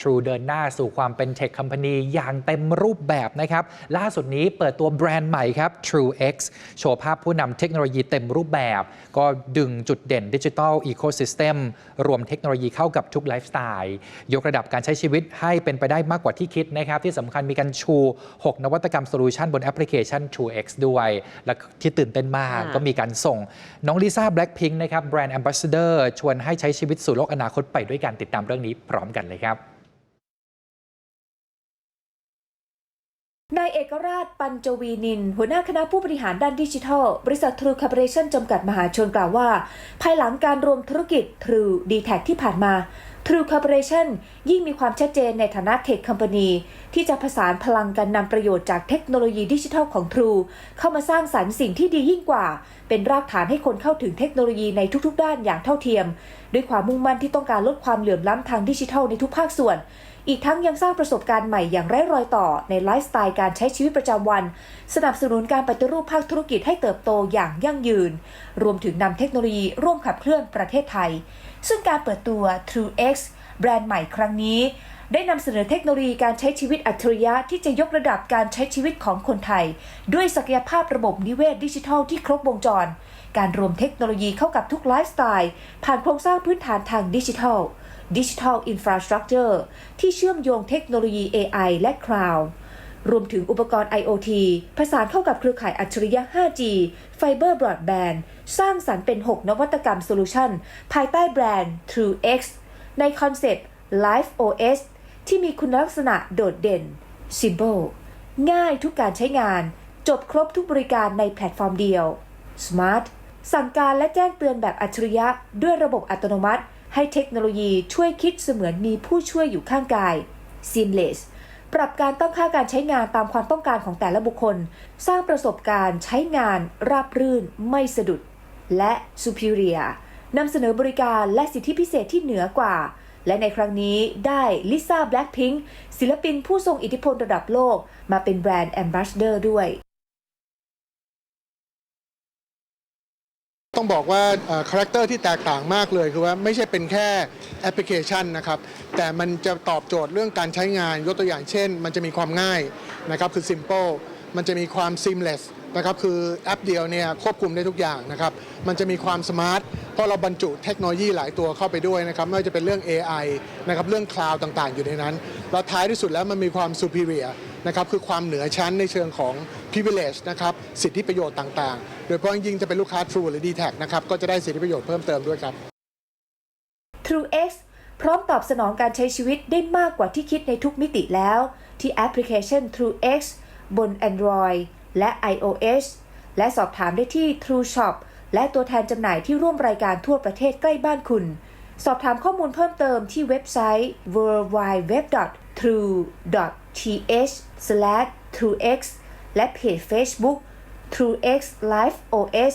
True เดินหน้าสู่ความเป็นเทคค o m p a n y อย่างเต็มรูปแบบนะครับ ล่าสุดนี้เปิดตัวแบรนด์ใหม่ครับ True X โชว์ภาพผู้นำเทคโนโลยีเต็มรูปแบบ ก็ดึงจุดเด่นดิจิทัลอีโค y ิสเต็มรวมเทคโนโลยีเข้ากับทุกไลฟ์สไตล์ยกระดับการใช้ชีวิตให้เป็นไปได้มากกว่าที่คิดนะครับ ที่สำคัญมีการชู 6 นวัตกรรมโซลูชันบนแอปพลิเคชัน True X ด้วย และที่ตื่นเต้นมากค่ะก็มีการส่ง น้องลิซ่าแบล็ k พิงค์นะครับแบรนด์แอมบาสเดอร์ชวนให้ใช้ชีวิตสู่โลกอนาคตไปด้วยกันติดตามเรื่องนี้พร้อมกันเลยครับ นาย เอกราชปัญจวีนิน หัวหน้าคณะผู้บริหารด้านดิจิทัล บริษัททรูคอร์ปอเรชั่นจำกัดมหาชนกล่าวว่า ภายหลังการรวมธุรกิจทรูดีแท็ที่ผ่านมา True Corporation ยิ่งมีความชัดเจนในฐานะเทคค o m p a n y ที่จะผสานพลังกันนำประโยชน์จากเทคโนโลยีดิจิทัลของ True เข้ามาสร้างสรรค์สิ่งที่ดียิ่งกว่า เป็นรากฐานให้คนเข้าถึงเทคโนโลยีในทุกๆ ด้านอย่างเท่าเทียม ด้วยความมุ่งมั่นที่ต้องการลดความเหลื่อมล้ำทางดิจิทัลในทุกภาคส่วน อีกทั้งยังสร้างประสบการณ์ใหม่อย่างไร้รอยต่อในไลฟ์สไตล์การใช้ชีวิตประจำวัน สนับสนุนการปฏิรูปภาคธุรกิจให้เติบโตอย่างยั่งยืน รวมถึงนำเทคโนโลยีร่วมขับเคลื่อนประเทศไทย ซึ่งการเปิดตัว True X แบรนด์ใหม่ครั้งนี้ ได้นำเสนอเทคโนโลยีการใช้ชีวิตอัจฉริยะที่จะยกระดับการใช้ชีวิตของคนไทย ด้วยศักยภาพระบบนิเวศดิจิทัลที่ครบวงจร การรวมเทคโนโลยีเข้ากับทุกไลฟ์สไตล์ ผ่านโครงสร้างพื้นฐานทางดิจิทัล Digital Infrastructure ที่เชื่อมโยงเทคโนโลยี AI และ Cloud รวมถึงอุปกรณ์ IoT ผสานเข้ากับเครือข่ายอัจฉริยะ 5G Fiber Broadband สร้างสรรค์เป็น 6 นวัตกรรมโซลูชันภายใต้แบรนด์ True X ในคอนเซปต์ Life OS ที่มีคุณลักษณะโดดเด่น Simple ง่ายทุกการใช้งาน จบครบทุกบริการในแพลตฟอร์มเดียว Smart สั่งการและแจ้งเตือนแบบอัจฉริยะ ด้วยระบบอัตโนมัติ ให้เทคโนโลยีช่วยคิดเสมือนมีผู้ช่วยอยู่ข้างกาย Seamless ปรับการตั้งค่าการใช้งานตามความต้องการของแต่ละบุคคล สร้างประสบการณ์ใช้งานราบรื่นไม่สะดุด และ Superior นำเสนอบริการและสิทธิพิเศษที่เหนือกว่า และในครั้งนี้ได้ลิซ่าแบล็ k พิงศิลปินผู้ทรงอิทธิพลระดับโลก มาเป็นแบรนด์แอมบาสเดอร์ด้วยต้องบอกว่าคาแรคเตอร์ที่แตกต่างมากเลย คือว่าไม่ใช่เป็นแค่แอปพลิเคชันนะครับ แต่มันจะตอบโจทย์เรื่องการใช้งานยกตัวอย่างเช่น มันจะมีความง่ายนะครับคือ simple มันจะมีความ seamless นะครับคือแอปเดียวเนี่ยควบคุมได้ทุกอย่างนะครับมันจะมีความสมาร์ทเพราะเราบรรจุเทคโนโลยีหลายตัวเข้าไปด้วยนะครับไม่ว่าจะเป็นเรื่อง AI นะครับเรื่องคลาวด์ต่างๆ อยู่ในนั้น แล้วท้ายที่สุดแล้วมันมีความ superior นะครับคือความเหนือชั้นในเชิงของ privilege นะครับสิทธิประโยชน์ต่างๆ โดยเฉพาะยิ่งจะเป็นลูกค้า True หรือ d t แทนะครับก็จะได้สิทธิประโยชน์เพิ่มเติมด้วยครับ True X พร้อมตอบสนองการใช้ชีวิตได้มากกว่าที่คิดในทุกมิติแล้ว ที่แอปพลิเคชัน True X บน Android และ iOS และสอบถามได้ที่ True Shop และตัวแทนจำหน่ายที่ร่วมรายการทั่วประเทศใกล้บ้านคุณ สอบถามข้อมูลเพิ่มเติมที่เว็บไซต์ www.true.th/truex และเพจ Facebook TrueX Live OS